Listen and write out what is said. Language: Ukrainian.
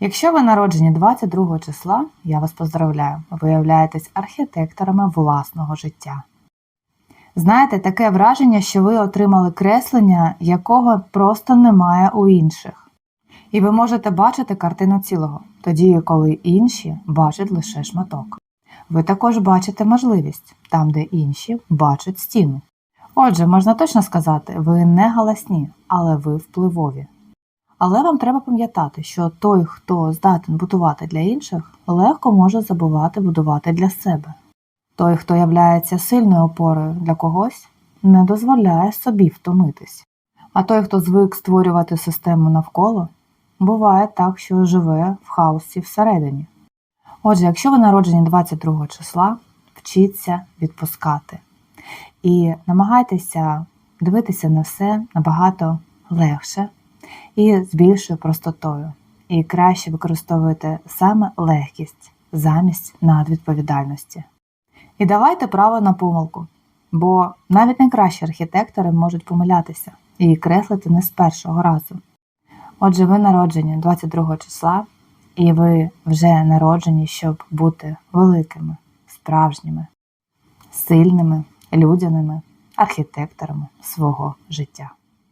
Якщо ви народжені 22 числа, я вас поздравляю, ви являєтесь архітекторами власного життя. Знаєте, таке враження, що ви отримали креслення, якого просто немає у інших. І ви можете бачити картину цілого, тоді, коли інші бачать лише шматок. Ви також бачите можливість там, де інші бачать стіну. Отже, можна точно сказати, ви не галасні, але ви впливові. Але вам треба пам'ятати, що той, хто здатен будувати для інших, легко може забувати будувати для себе. Той, хто являється сильною опорою для когось, не дозволяє собі втомитись. А той, хто звик створювати систему навколо, буває так, що живе в хаосі всередині. Отже, якщо ви народжені 22 числа, вчіться відпускати і намагайтеся дивитися на все набагато легше і з більшою простотою. І краще використовуйте саме легкість замість надвідповідальності. І давайте право на помилку, бо навіть найкращі архітектори можуть помилятися і креслити не з першого разу. Отже, ви народжені 22 числа, і ви вже народжені, щоб бути великими, справжніми, сильними, людяними архітекторами свого життя.